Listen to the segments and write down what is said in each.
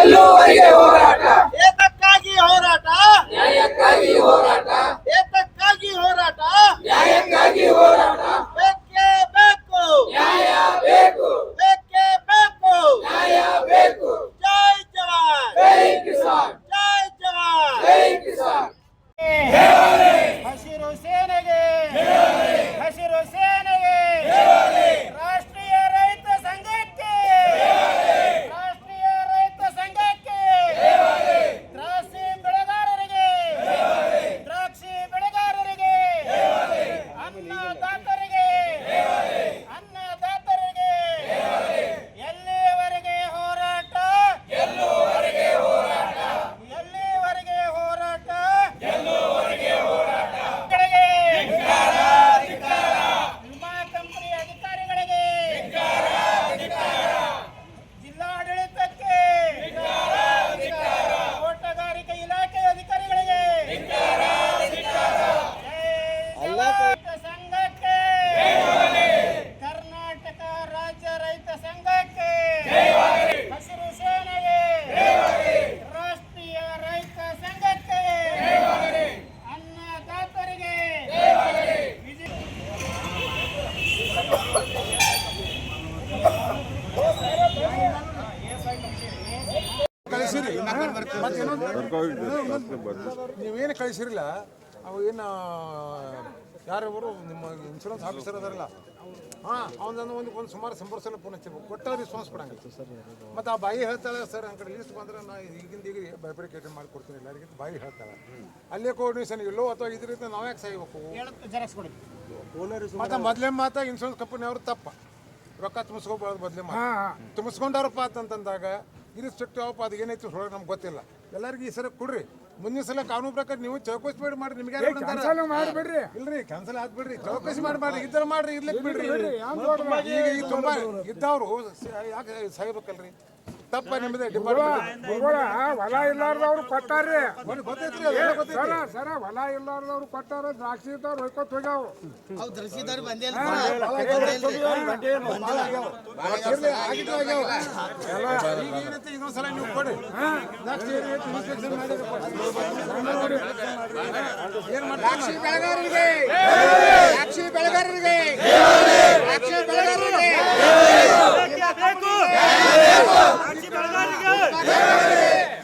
ಗೆಲ್ಲುವರೆಗೆ ಹೋರಾಟ. ಏತಕ್ಕಾಗಿ ಹೋರಾಟ? ನ್ಯಾಯಕ್ಕಾಗಿ ಹೋರಾಟ. ಏತಕ್ಕಾಗಿ ಹೋರಾಟ? ನ್ಯಾಯಕ್ಕಾಗಿ ಹೋರಾಟ. ಬೇಕೇ ಬೇಕು. ನ್ಯಾಯ ಬೇಕು. ಬೇಕೇ ಬೇಕು. ನ್ಯಾಯ ಬೇಕು. ಜೈ ಜವಾನ್. ಜೈ ಕಿಸಾನ್. ಜೈ ಜವಾನ್. ಜೈ ಕಿಸಾನ್ ಹಸಿರು ಸೇನೆಗೆ ಹಸಿರು ಸೇನೆಗೆ ರಾಷ್ಟ್ರೀಯ ರೈತ ಸಂಘಕ್ಕೆ ರಾಷ್ಟ್ರೀಯ ರೈತ ಸಂಘಕ್ಕೆ ದ್ರಾಕ್ಷಿ ಬೆಳೆಗಾರರಿಗೆ ದ್ರಾಕ್ಷಿ ಬೆಳೆಗಾರರಿಗೆ ಅನ್ನದಾತರಿಗೆ ಅನ್ನದಾತರಿಗೆ ಎಲ್ಲಿವರೆಗೆ ಹೋರಾಟ ಎಲ್ಲಿವರೆಗೆ ಹೋರಾಟ ಕಡೆಗೆ ವಿಮಾ ಕಂಪನಿ ಅಧಿಕಾರಿಗಳಿಗೆ ಜಿಲ್ಲಾಡಳಿತಕ್ಕೆ ತೋಟಗಾರಿಕೆ ಇಲಾಖೆ ಅಧಿಕಾರಿಗಳಿಗೆ ಜೈ ರೈತ ಸಂಘಕ್ಕೆ ಕರ್ನಾಟಕ ರಾಜ್ಯ ರೈತ ಸಂಘಕ್ಕೆ ಹಸಿರು ಸೇನೆಗೆ ರಾಷ್ಟ್ರೀಯ ರೈತ ಸಂಘಕ್ಕೆ ಅನ್ನದಾತರಿಗೆ ವಿಜಯ ಕಳಿಸಿರಿ ಮತ್ತೆ ಇನ್ನೊಂದು ನೀವೇನು ಕಳಿಸಿರಲಿಲ್ಲ? ಅವು ಏನು ಯಾರವರು ನಿಮ್ಮ ಇನ್ಶೂರೆನ್ಸ್ ಆಫೀಸರ್ ಅದಾರಲ್ಲ. ಹಾಂ ಅವನನ್ನು ಒಂದು ಒಂದು ಸುಮಾರು ಸಂಪರ್ಸಲ ಫೋನ್ ಹಚ್ಚಬೇಕು ಕೊಟ್ಟ ರಿಸ್ಪಾನ್ಸ್ ಕೊಡಂಗಿತ್ತು ಸರ್ ಮತ್ತು ಆ ಬಾಯಿ ಹೇಳ್ತಾಳೆ ಸರ್ ನನ್ನ ಕಡೆ ಲೀಸ್ಟ್ ಬಂದ್ರೆ ನಾ ಈಗಿಂದ ಈಗ ಬೈಬ್ರಿಕೇಟನ್ ಮಾಡಿ ಕೊಡ್ತೀನಿ. ಎಲ್ಲರಿಗೆ ಬಾಯಿ ಹೇಳ್ತಾಳೆ. ಅಲ್ಲೇ ಕೋರ್ಡಿನೇಷನ್ ಇಲ್ಲೋ ಅಥವಾ ಇದರಿಂದ ನಾವು ಯಾಕೆ ಸಾಯ್ಬೇಕು? ಮತ್ತೆ ಮೊದಲೇ ಮಾತ ಇನ್ಶೂರೆನ್ಸ್ ಕಂಪನಿಯವರು ತಪ್ಪ. ರೊಕ್ಕ ತುಂಬಿಸ್ಕೋಬಾರ್ದು ಮೊದಲೇ ಮಾತು ತುಂಬಿಸ್ಕೊಂಡಾರಪ್ಪ ಅಂತಂದಾಗ ಇರಿಸ್ಟ್ರಿಕ್ಟಿವ್ ಆಫ್ ಅದು ಏನೈತಿ ಹೊರಗೆ ನಮ್ಗೆ ಗೊತ್ತಿಲ್ಲ. ಎಲ್ಲರಿಗೂ ಈ ಸಲ ಕೊಡ್ರಿ. ಮುಂದಿನ ಸಲ ಕಾನೂನು ಪ್ರಕಾರ ನೀವು ಚೌಕಸಿ ಮಾಡಿ ಮಾಡ್ರಿ. ನಿಮ್ಗೆ ಯಾರು ಕ್ಯಾನ್ಸಲ್ ಮಾಡಿಬಿಡ್ರಿ. ಇಲ್ರಿ ಕ್ಯಾನ್ಸಲ್ ಆಗ್ಬಿಡ್ರಿ. ಚೌಕಸಿ ಮಾಡಿ ಮಾಡ್ರಿ. ಇದ್ರ ಮಾಡ್ರಿ ಇರ್ಲಿಕ್ಕೆ ಬಿಡ್ರಿ. ಈಗ ಈಗ ತುಂಬಾ ಇದ್ದವ್ರು ಯಾಕೆ ಸಾಯ್ಬೇಕಲ್ರಿ? ತಪ್ಪ ನಿಮ್ಮದೇ ಡಿಪಾರ್ಟ್ಮೆಂಟ್ ಗುರುಗಳ ಹೊಲ ಇಲ್ಲಾರ್ದವ್ರು ಕೊಟ್ಟಾರ್ರಿ. ಗೊತ್ತೈತ್ರಿ ಅದೆಲ್ಲ ಗೊತ್ತೈತಿ ಸರ ಸರ ಹೊಲ ಇಲ್ಲಾರ್ದವ್ರು ಕೊಟ್ಟಾರ ದ್ರಾಕ್ಷಿ ಇದ್ದವ್ರು ಹೊಯ್ಕೊತ್ ಹೋಗ್ಯಾವ. ಇರ್ಲಿ, ಆಗಿದ್ದು ಆಗ್ಯಾವ. ಈಗ ಏನೈತಿ ಇನ್ನೊಂದ್ಸಲ ನೀವು ಕೊಡಿ. ಮಾಡ್ತಾರೆ? ಬೆಳೆಗಾರರಿಗೆ. ದ್ರಾಕ್ಷಿ ಬೆಳೆಗಾರರಿಗೆ. ದ್ರಾಕ್ಷಿ ಬೆಳೆಗಾರರಿಗೆ ಏ,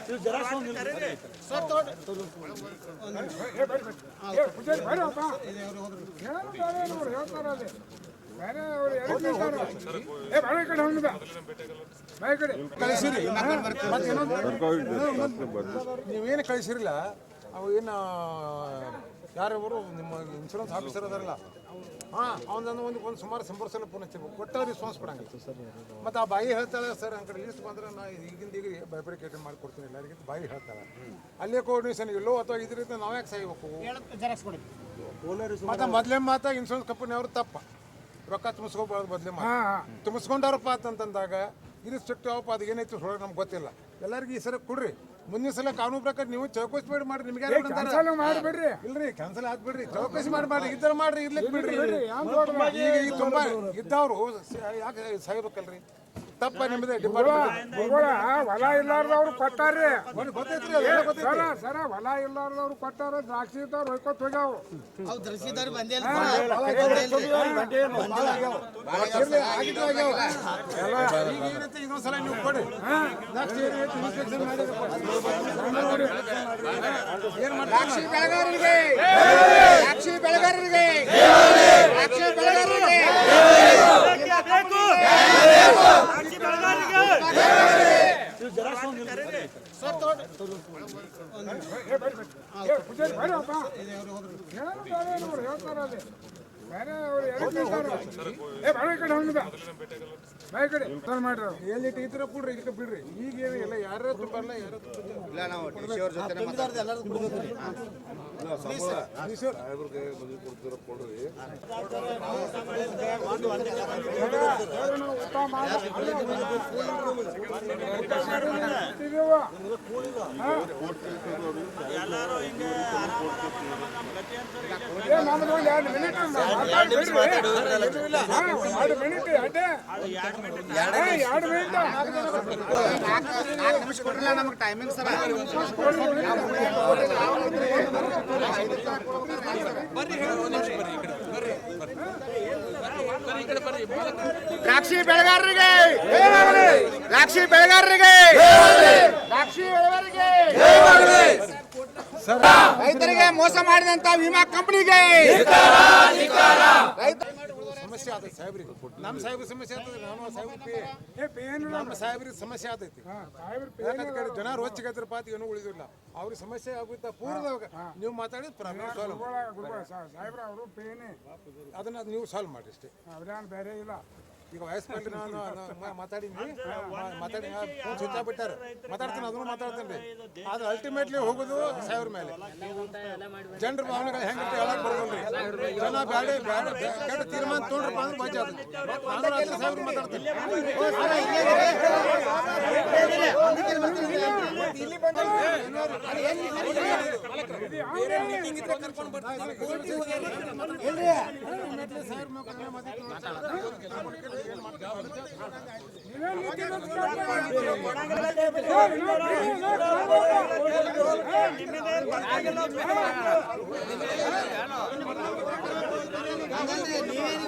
ಪೂಜಾರಿ ಬರ್ರಿ ಅಪ್ಪ. ಹೇಳೋದು ಬೇರೆ ಇವ್ರು ಹೇಳ್ತಾರ ಅಲ್ಲಿ. ಬೇರೆ ಅವ್ರು ಎದಕ್ ಹೇಳ್ತಾರ? ಏ, ಬಾರೋ ಈ ಕಡೆ ಹೋಗಿದ್ದ. ಬಾ ಈ ಕಡೆ. ಕಳಿಸಿರಿ ಮತ್ತೆ ಇನ್ನೊಂದು ನೀವೇನು ಕಳಿಸಿರಲ್ಲ ಅವು ಏನು ಯಾರವರು ನಿಮ್ಮ ಇನ್ಶೂರೆನ್ಸ್ ಆಫೀಸರ್ ಅದಾರಲ್ಲ. ಹಾಂ ಅವನನ್ನು ಒಂದು ಒಂದು ಸುಮಾರು ಸಂಪರ್ಸಲ ಫೋನ್ ಹಚ್ಚಬೇಕು ಕೊಟ್ಟ ರಿಸ್ಪಾನ್ಸ್ ಸರ್ ಮತ್ತು ಆ ಬಾಯಿ ಹೇಳ್ತಾಳೆ ಸರ್ ನನ್ನ ಕಡೆ ಲೀಸ್ಟ್ ಬಂದ್ರೆ ನಾ ಈಗಿಂದ ಈಗ ಬೈಬ್ರಿಕೇಟನ್ ಮಾಡಿ ಕೊಡ್ತೀನಿ ಎಲ್ಲರಿಗೆ ಬಾಯಿ ಹೇಳ್ತಾಳೆ. ಅಲ್ಲೇ ಕೋರ್ಡಿನೇಷನ್ ಇಲ್ಲೋ ಅಥವಾ ಇದರಿಂದ ನಾವು ಯಾಕೆ ಸಾಯ್ಬೇಕು? ಮತ್ತು ಕೊಡಿ ಮತ್ತೆ ಮೊದಲೇ ಮಾತಾ ಇನ್ಶೂರೆನ್ಸ್ ಕಂಪನಿ ಅವರು ತಪ್ಪ. ರೊಕ್ಕ ತುಂಬಿಸ್ಕೋಬಾರ್ದು ಮೊದಲೇ ಮಾತು. ತುಂಬಿಸ್ಕೊಂಡಾರಪ್ಪ ಅಂತಂದಾಗ ಇರಿಸ್ಟ್ರಿಕ್ಟಿವ್ ಅವಪ್ಪ ಅದು ಏನೈತಿ ಹೊರಗೆ ನಮ್ಗೆ ಗೊತ್ತಿಲ್ಲ. ಎಲ್ಲರಿಗೂ ಈ ಸರ ಕೊಡ್ರಿ. ಮುಂದಿನ ಸಲ ಕಾನೂನು ಪ್ರಕಾರ ನೀವು ಚೌಕಸಿ ಬೇಡ ಮಾಡ್ರಿ ನಿಮಗೆ ಯಾರು ಅಂತಾರ? ಕ್ಯಾನ್ಸಲ್ ಮಾಡಿಬಿಡ್ರಿ. ಇಲ್ರಿ ಕ್ಯಾನ್ಸಲ್ ಆಗ್ಬಿಡ್ರಿ. ಚೌಕಸಿ ಮಾಡಿ ಮಾಡ್ರಿ ಇದ್ರ ಮಾಡ್ರಿ ಇರ್ಲಿಕ್ಕೆ ಬಿಡ್ರಿ. ಈಗ ಈಗ ತುಂಬಾ ಇದ್ದವ್ರು ಯಾಕೆ ಸಾಯ್ಬೇಕಲ್ರಿ? ತಪ್ಪ ನಿಮ್ಮದೇ ಡಿಪಾರ್ಟ್ಮೆಂಟ್ ಹೊಲ ಇಲ್ಲಾರ್ದವ್ರು ಕೊಟ್ಟಾರ್ರಿ ಗೊತ್ತೈತ್ರಿ ಅದೆಲ್ಲ ಗೊತ್ತೈತಿ ಸರ ಸರ ಹೊಲ ಇಲ್ಲಾರ್ದವ್ರು ಕೊಟ್ಟಾರ ದ್ರಾಕ್ಷಿ ಇದ್ದವ್ರು ಹೊಯ್ಕೊತ್ ಹೋಗ್ಯಾವ. ಇರ್ಲಿ, ಆಗಿದ್ದು ಆಗ್ಯಾವ. ಈಗ ಏನೈತಿ ಇನ್ನೊಂದ್ಸಲ ನೀವು ಕೊಡಿ. ನೆಕ್ಸ್ಟ್ ಏನೈತಿ ಇನ್ಸ್ಪೆಕ್ಷನ್ ಮಾಡಿ. ಏನ್ ಮಾಡ್ತಾರೆ? ದ್ರಾಕ್ಷಿ ಬೆಳೆಗಾರರಿಗೆ. ದ್ರಾಕ್ಷಿ ಬೆಳೆಗಾರರಿಗೆ. ದ್ರಾಕ್ಷಿ ಬೆಳೆಗಾರರಿಗೆ. ಏ, ಹೇಳ್ತಾರ ಅಲ್ಲಿ. ಕೊಡ್ರಿ ಇಲ್ಲ ನಾವು ಊಟ ಮಾಡಿ ಊಟ ಮಾಡಿ ನಿಂತಿದೀವ. ಹಾ? ಏ, ನಮ್ದು ಒಂದ್ ಎರಡು minute ಅಲ್ಲ. ಎರಡು ಮಿನಿಟ್ ಅಡ್ಡೆ. ಎರಡು ಮಿನಿಟ್ ನಾಲ್ಕು ನಿಮಿಷ ಕೊಡ್ರಲ್ಲ ನಮಗೆ ಟೈಮಿಂಗ್ ಸರ. ದ್ರಾಕ್ಷಿ ಬೆಳೆಗಾರರಿಗೆ. ದ್ರಾಕ್ಷಿ ಬೆಳೆಗಾರರಿಗೆ! ದ್ರಾಕ್ಷಿ ಬೆಳೆಗಾರರಿಗೆ! ರೈತರಿಗೆ ಮೋಸ ಮಾಡಿದಂತ ವಿಮಾ ಕಂಪನಿಗೆ! ಸಮಸ್ಯೆ ಆತೈತಿ ಸಾಹೇಬ್ರಿಗೆ ನಮ್ಮ ಸಾಹೇಬ್ರ ಸಮಸ್ಯೆ ಆಗ್ತದೆ ನಾನು ಸಾಹೇಬ್ರ ಏ ಪೇನ್ ನಮ್ಮ ಸಾಹೇಬ್ರಿಗೆ ಸಮಸ್ಯೆ ಆತೈತಿ. ಸಾಹೇಬ್ರ ಜನ ರೋಚಿಗದ್ರ ಪಾತಿ ಏನೂ ಉಳಿದಿಲ್ಲ. ಅವ್ರಿಗೆ ಸಮಸ್ಯೆ ಆಗುತ್ತಾ? ಪೂರ್ವದಾಗ ನೀವು ಮಾತಾಡಿ ಪ್ರಾಬ್ಲಮ್ ಸಾಲ್ವ್ ಅದನ್ನ ನೀವು ಸಾಲ್ವ್ ಮಾಡಿ ಅಷ್ಟೇ. ಬೇರೆ ಇಲ್ಲ. ಈಗ ವಯಸ್ಸು ನಾನು ನಾನು ಮಾತಾಡಿನಿ ಮಾತಾಡಿ ಸ್ವಿಚ್ ಬಿಟ್ಟಾರೆ ಮಾತಾಡ್ತೀನಿ ಅದನ್ನು ಮಾತಾಡ್ತೀನಿ ಅದು ಅಲ್ಟಿಮೇಟ್ಲಿ ಹೋಗುದು ಸಾವಿರ ಮೇಲೆ ಜನರ ಭಾವನೆಗಳು ಹೆಂಗಿಟ್ಟು ಹೇಳಕ್ ಜನ ಬ್ಯಾಡ ಬ್ಯಾಡ ಕೆಟ್ಟ ತೀರ್ಮಾನ ತೊಗೊಂಡ್ರಪ್ಪ ಅಂದ್ರೆ ಅದು ನಾನು ಸಾವಿರ ಮಾತಾಡ್ತೀನಿ ನೀವೇನು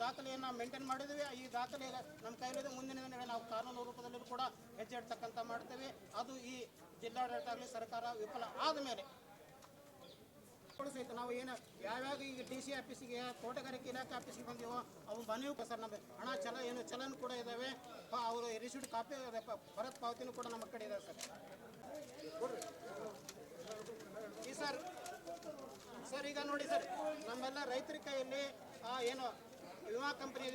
ದಾಖಲೆಯನ್ನು ಮೇಂಟೈನ್ ಮಾಡಿದ್ವಿ. ಈ ದಾಖಲೆ ನಮ್ಮ ಕೈಲಿದೆ. ಮುಂದಿನ ದಿನಗಳಲ್ಲಿ ನಾವು ಕಾನೂನು ರೂಪದಲ್ಲಿ ಕೂಡ ಹೆಜ್ಜೆ ಇಡ್ತಕ್ಕಂಥ ಮಾಡ್ತೇವೆ. ಅದು ಈ ಜಿಲ್ಲಾಡಳಿತ ಆಗಲಿ ಸರ್ಕಾರ ವಿಫಲ ಆದ ಮೇಲೆ ಸಹಿತ ನಾವು ಏನು ಯಾವ್ಯಾವ ಈಗ ಡಿ ಸಿ ಆಫೀಸಿಗೆ ತೋಟಗಾರಿಕೆ ಇಲಾಖೆ ಆಫೀಸಿಗೆ ಬಂದಿವೋ, ಅವು ಮನವಿ ಸರ್ ನಮಗೆ ಹಣ ಚಲ, ಏನು ಚಲನ್ ಕೂಡ ಇದ್ದಾವೆ ಅವರು ರಿಸೀಟ್ ಕಾಪಿ ಭರತ್ ಪಾವತಿನೂ ಕೂಡ ನಮ್ಮ ಕಡೆ ಇದೆ ಸರ್. ಈ ಸರ್ ಸರ್ ಈಗ ನೋಡಿ ಸರ್, ನಮ್ಮೆಲ್ಲ ರೈತರ ಕೈಯಲ್ಲಿ ಏನು ವಿಮಾ ಕಂಪನಿ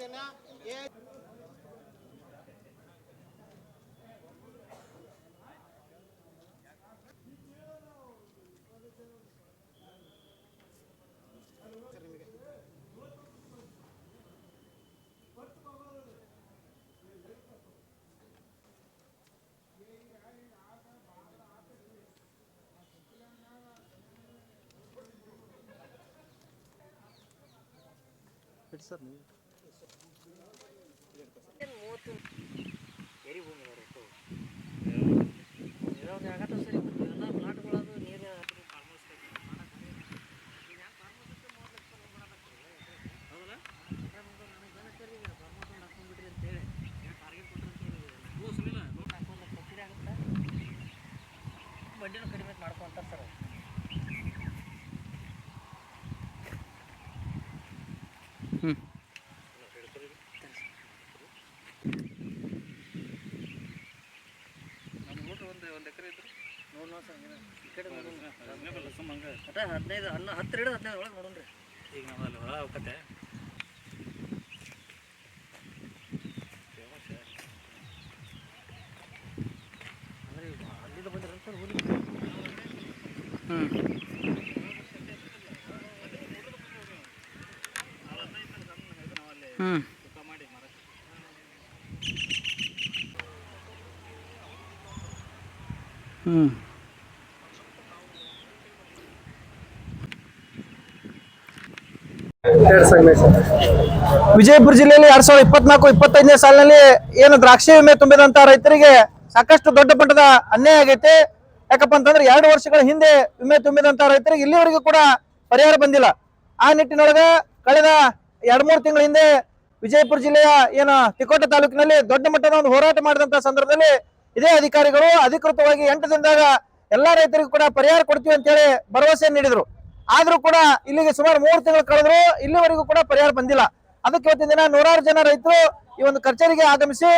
ಇದೆಯಲ್ಲ ಸರಿ ಬಡ್ಡಿನೂ ಹದಿನೈದು ಹನ್ನ ಹತ್ತು ಹಿಡಿದು ಹದಿನೈದು ಒಳಗೆ ನೋಡೋಣ ಈಗ ನಾವು ಅಲ್ಲಿ ಹೋಗತ್ತೆ ಅಂದ್ರೆ ಅಲ್ಲಿಂದ ಬಂದಿರೋ ಸರ್ ಹುಲಿ ಹ್ಞೂ ವಿಜಯಪುರ ಜಿಲ್ಲೆಯಲ್ಲಿ ಎರಡ್ ಸಾವಿರದ ಇಪ್ಪತ್ನಾಲ್ಕು, ಇಪ್ಪತ್ತೈದನೇ ಸಾಲಿನಲ್ಲಿ ಏನು ದ್ರಾಕ್ಷಿ ವಿಮೆ ತುಂಬಿದಂತ ರೈತರಿಗೆ ಸಾಕಷ್ಟು ದೊಡ್ಡ ಮಟ್ಟದ ಅನ್ಯಾಯ ಆಗೈತೆ. ಯಾಕಪ್ಪ ಅಂತಂದ್ರೆ ಎರಡು ವರ್ಷಗಳ ಹಿಂದೆ ವಿಮೆ ತುಂಬಿದಂತ ರೈತರಿಗೆ ಇಲ್ಲಿವರೆಗೂ ಕೂಡ ಪರಿಹಾರ ಬಂದಿಲ್ಲ. ಆ ನಿಟ್ಟಿನೊಳಗ ಕಳೆದ ಎರಡ್ ಮೂರು ತಿಂಗಳ ಹಿಂದೆ ವಿಜಯಪುರ ಜಿಲ್ಲೆಯ ಏನು ತಿಕೋಟ ತಾಲೂಕಿನಲ್ಲಿ ದೊಡ್ಡ ಮಟ್ಟದ ಒಂದು ಹೋರಾಟ ಮಾಡಿದಂತ ಸಂದರ್ಭದಲ್ಲಿ ಇದೇ ಅಧಿಕಾರಿಗಳು ಅಧಿಕೃತವಾಗಿ ಎಂಟು ದಿನದಾಗ ಎಲ್ಲಾ ರೈತರಿಗೂ ಕೂಡ ಪರಿಹಾರ ಕೊಡ್ತೀವಿ ಅಂತ ಹೇಳಿ ಭರವಸೆ ನೀಡಿದ್ರು. ಆದ್ರೂ ಕೂಡ ಇಲ್ಲಿಗೆ ಸುಮಾರು ಮೂರು ತಿಂಗಳು ಕಳೆದ್ರು ಇಲ್ಲಿವರೆಗೂ ಕೂಡ ಪರಿಹಾರ ಬಂದಿಲ್ಲ. ಅದಕ್ಕೆ ಇವತ್ತಿನ ದಿನ ನೂರಾರು ಜನ ರೈತರು ಈ ಒಂದು ಕಚೇರಿಗೆ ಆಗಮಿಸಿ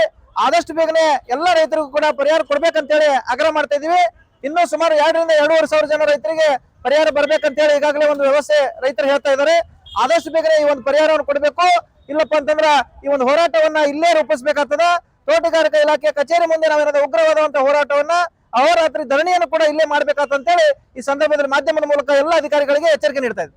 ಆದಷ್ಟು ಬೇಗನೆ ಎಲ್ಲ ರೈತರಿಗೂ ಕೂಡ ಪರಿಹಾರ ಕೊಡ್ಬೇಕಂತೇಳಿ ಆಗ್ರಹ ಮಾಡ್ತಾ ಇದೀವಿ ಇನ್ನೂ ಸುಮಾರು ಎರಡರಿಂದ ಎರಡೂವರೆ ಸಾವಿರ ಜನ ರೈತರಿಗೆ ಪರಿಹಾರ ಬರ್ಬೇಕಂತೇಳಿ ಈಗಾಗಲೇ ಒಂದು ವ್ಯವಸ್ಥೆ ರೈತರು ಹೇಳ್ತಾ ಇದ್ದಾರೆ. ಆದಷ್ಟು ಬೇಗನೆ ಈ ಒಂದು ಪರಿಹಾರವನ್ನು ಕೊಡಬೇಕು. ಇಲ್ಲಪ್ಪ ಅಂತಂದ್ರ ಈ ಒಂದು ಹೋರಾಟವನ್ನ ಇಲ್ಲೇ ರೂಪಿಸ್ಬೇಕಾಗ್ತದ. ತೋಟಗಾರಿಕಾ ಇಲಾಖೆ ಕಚೇರಿ ಮುಂದೆ ನಾವೇನಾದ್ರೂ ಉಗ್ರವಾದಂತ ಹೋರಾಟವನ್ನ ಅಹೋರಾತ್ರಿ ಧರಣಿಯನ್ನು ಕೂಡ ಇಲ್ಲೇ ಹೇಳಿ ಈ ಸಂದರ್ಭದಲ್ಲಿ ಮಾಧ್ಯಮದ ಮೂಲಕ ಎಲ್ಲ ಅಧಿಕಾರಿಗಳಿಗೆ ಎಚ್ಚರಿಕೆ ನೀಡ್ತಾ ಇದೆ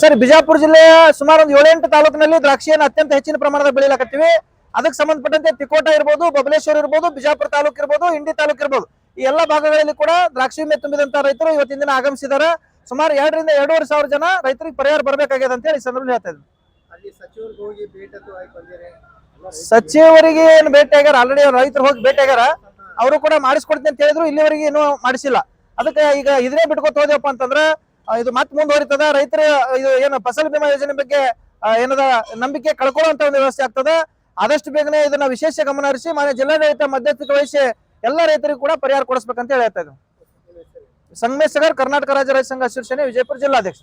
ಸರ್ ಬಿಜಾಪುರ ಜಿಲ್ಲೆಯ ಸುಮಾರು ಒಂದು ಏಳೆಂಟು ತಾಲೂಕಿನಲ್ಲಿ ದ್ರಾಕ್ಷಿಯನ್ನು ಅತ್ಯಂತ ಹೆಚ್ಚಿನ ಪ್ರಮಾಣದ ಬೆಳೆಯಲಾಕತ್ತೀವಿ ಅದಕ್ಕೆ ಸಂಬಂಧಪಟ್ಟಂತೆ ತಿಕೋಟ ಇರ್ಬೋದು ಬಬಲೇಶ್ವರ ಇರ್ಬೋದು ಬಿಜಾಪುರ ತಾಲೂಕು ಇರ್ಬೋದು ಇಂಡಿ ತಾಲೂಕು ಇರ್ಬೋದು. ಈ ಎಲ್ಲ ಭಾಗಗಳಲ್ಲಿ ಕೂಡ ದ್ರಾಕ್ಷಿ ವಿಮೆ ತುಂಬಿದಂತಹ ರೈತರು ಇವತ್ತಿನ ದಿನ ಆಗಮಿಸಿದ್ದಾರೆ. ಸುಮಾರು ಎರಡರಿಂದ ಎರಡೂವರೆ ಸಾವಿರ ಜನ ರೈತರಿಗೆ ಪರಿಹಾರ ಬರಬೇಕಾಗಿದೆ ಅಂತ ಹೇಳಿ ಈ ಸಂದರ್ಭದಲ್ಲಿ ಹೇಳ್ತಾ ಇದ್ದೀನಿ ಅಲ್ಲಿ ಸಚಿವರಿಗೆ ಏನು ಭೇಟಿ ಆಗ್ಯಾರ? ಆಲ್ರೆಡಿ ರೈತರು ಹೋಗಿ ಭೇಟಿ ಆಗ್ಯಾರ. ಅವರು ಕೂಡ ಮಾಡಿಸ್ಕೊಡ್ತೀನಿ ಅಂತ ಹೇಳಿದ್ರು, ಇಲ್ಲಿವರೆಗೆ ಏನು ಮಾಡಿಸಿಲ್ಲ. ಅದಕ್ಕೆ ಈಗ ಇದನ್ನೇ ಬಿಟ್ಕೊತ ಹೋದ್ಯಪ್ಪ ಅಂತಂದ್ರ ಇದು ಮತ್ತೆ ಮುಂದುವರಿತದ ರೈತರ, ಇದು ಏನು ಫಸಲ್ ಬಿಮಾ ಯೋಜನೆ ಬಗ್ಗೆ ಏನದ ನಂಬಿಕೆ ಕಳ್ಕೊಳ್ಳುವಂತ ಒಂದು ವ್ಯವಸ್ಥೆ ಆಗ್ತದೆ. ಆದಷ್ಟು ಬೇಗನೆ ಇದನ್ನ ವಿಶೇಷ ಗಮನ ಹರಿಸಿ, ಮಾನ್ಯ ಜಿಲ್ಲಾಡಳಿತ ಮಧ್ಯಸ್ಥಿಕೆ ವಹಿಸಿ ಎಲ್ಲ ರೈತರಿಗೂ ಕೂಡ ಪರಿಹಾರ ಕೊಡಿಸ್ಬೇಕಂತ ಹೇಳ್ತಾ ಇದ್ದೀವಿ ಸಂಗಮೇಶ್ ಸಗರ್ ಕರ್ನಾಟಕ ರಾಜ್ಯ ರೈತ ಸಂಘ ಶಿವಸೇನೆ ವಿಜಯಪುರ ಜಿಲ್ಲಾಧ್ಯಕ್ಷ.